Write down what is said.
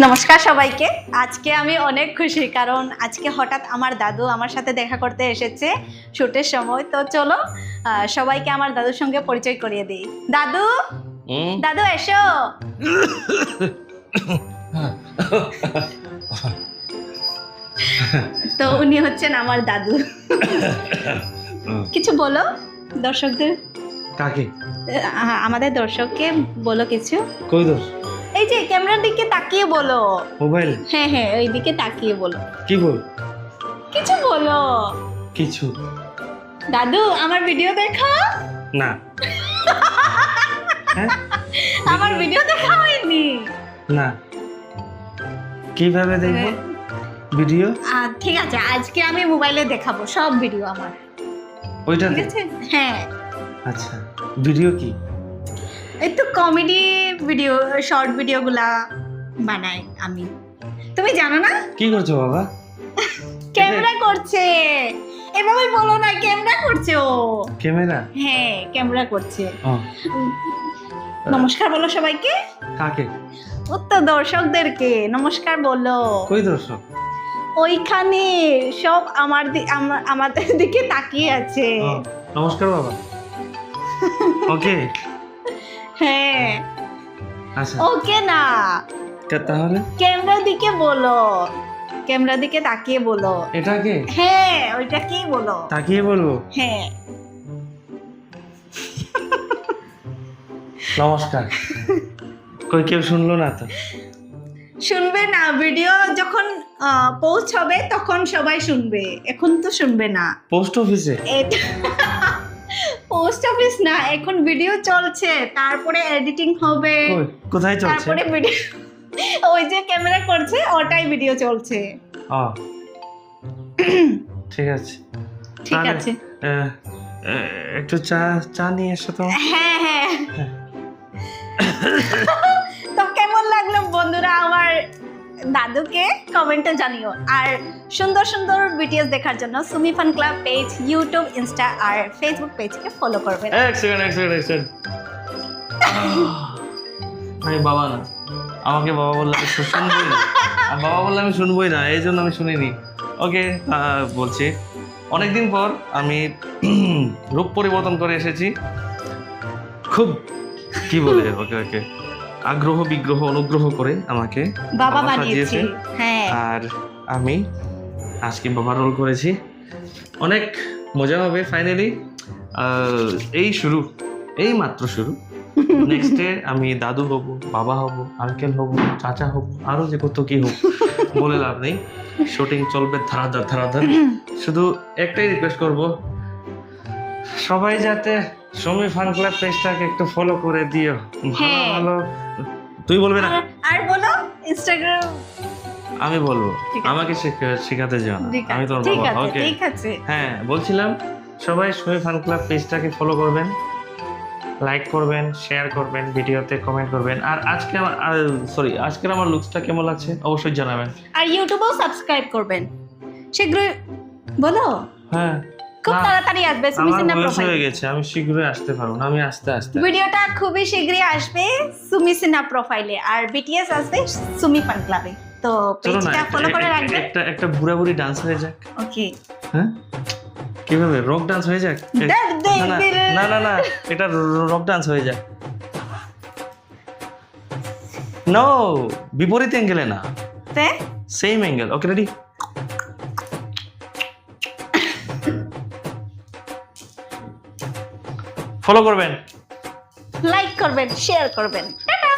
নমস্কার সবাইকে। আজকে আমি অনেক খুশি কারণ আজকে হঠাৎ আমার দাদু আমার সাথে দেখা করতে এসেছে শুটের সময়। তো চলো আহ, সবাইকে আমার দাদুর সঙ্গে পরিচয় করিয়ে দিই। দাদু দাদু এসো। তো উনি হচ্ছেন আমার দাদু। কিছু বলো দর্শকদের। কাকে? আমাদের দর্শককে বলো কিছু। কই দোষ এই যে ক্যামেরার দিকে তাকিয়ে বলো। মোবাইল? হ্যাঁ হ্যাঁ ওই দিকে তাকিয়ে বলো। কি বল? কিছু বলো। কিছু। দাদু আমার ভিডিও দেখো। না। হ্যাঁ? আমার ভিডিও দেখা হয়নি। না। কীভাবে দেখব? ভিডিও? আহ, ঠিক আছে আজকে আমি মোবাইলে দেখাবো সব ভিডিও আমার। ওইটা ঠিক আছে? হ্যাঁ। আচ্ছা। ভিডিও কি? এই তো কমেডি ভিডিও শর্ট ভিডিওগুলা বানাই আমি। তুমি জানো না? কি করছ বাবা? ক্যামেরা করছে। এভাবে বলো না ক্যামেরা করছে ও। ক্যামেরা? হ্যাঁ ক্যামেরা করছে। নমস্কার বলো সবাইকে। কাকে? ও তো দর্শকদেরকে নমস্কার বলো। কই দর্শক? ওইখানে সব আমার আমাদের দিকে তাকিয়ে আছে। নমস্কার বাবা। ওকে হ্যাঁ। আচ্ছা। ওকে না। তা- তাহলে? ক্যামেরার দিকে বলো। ক্যামেরার দিকে তাকিয়ে বলো। এটাকে হ্যাঁ ওইটা কি বলো। তাকিয়ে বলব? হ্যাঁ। নমস্কার। কই কেউ শুনলো না তো? শুনবে না ভিডিও যখন পৌঁছ হবে তখন সবাই শুনবে। এখন তো শুনবে না। পোস্ট অফিসে এটা পোস্ট অফিস না এখন ভিডিও চলছে তারপরে এডিটিং হবে। কোথায় চলছে? তারপরে ভিডিও ওই যে ক্যামেরা করছে ওটাই ভিডিও চলছে। ও ঠিক আছে। ঠিক আছে। একটু চা চা নিয়ে এসো তো। হ্যাঁ। হ্যাঁ। দাদুকে কমেন্টে জানিও। আর সুন্দর সুন্দর ভিডিওস দেখার জন্য Sumi fun club page YouTube Insta আর ফেসবুক পেজকে ফলো করবেন এক সেকেন্ড এক সেকেন্ড এক সেকেন্ড আমি বাবা না, আমাকে বাবা বললে আমি শুনবোই না। আর বাবা বললে আমি শুনবোই না, এই জন্য আমি শুনিনি। ওকে বলছি। অনেকদিন পর আমি রূপ পরিবর্তন করে এসেছি। খুব, কি বলে ওকে ওকে? আগ্রহ বিগ্রহ অনুগ্রহ করে আমাকে বাবা বানিয়েছি। হ্যাঁ। আর আমি আজকে বাবা রোল করেছি। অনেক মজা হবে ফাইনালি এই শুরু এই মাত্র শুরু। নেক্সটে আমি দাদু হব বাবা হব আঙ্কেল হব চাচা হব আরও যে কত কি হোক বলে লাভ নেই। শুটিং চলবে ধারাধার ধারাধার। শুধু একটাই রিকোয়েস্ট করব সবাই যাতে সমী ফান ক্লাব পেজটাকে একটু ফলো করে দিও। ভালো হ্যাঁ। ভালো। তুই বলবি না? আর- আর বলো ইনস্টাগ্রাম আমি বলব। ঠিক আছে। আমাকে শেখ- শেখাতে যাও না। আমি তোর ঠিক বাবা। আছে ওকে ঠিক আছে। হ্যাঁ বলছিলাম সবাই সুমি ফান ক্লাব পেজটাকে ফলো করবেন লাইক করবেন শেয়ার করবেন ভিডিওতে কমেন্ট করবেন। আর আজকে আমার সরি আজকের আমার লুকসটা কেমন লাগছে অবশ্যই জানাবেন। আর ইউটিউবেও সাবস্ক্রাইব করবেন। শীঘ্রই বলো। হ্যাঁ। খুব তাড়াতাড়ি আসবে সুমি সিনহা প্রোফাইল হয়ে গেছে আমি শীঘ্রই আসতে পারব না আমি আস্তে আস্তে ভিডিওটা খুবই শীঘ্রই আসবে সুমি সিনহা প্রোফাইলে আর বিটিএস আসবে সুমি ফান ক্লাবে তো পেজটা ফলো করে একটা- রাখবে একটা একটা বুড়া বুড়ি ডান্স হয়ে যাক। ওকে হ্যাঁ? কীভাবে? রক ডান্স হয়ে যাক? না, না, না এটা রক ডান্স হয়ে যায় নো বিপরীত অ্যাঙ্গেলে না। Same angle okay ready follow করবেন। লাইক করবেন শেয়ার করবেন।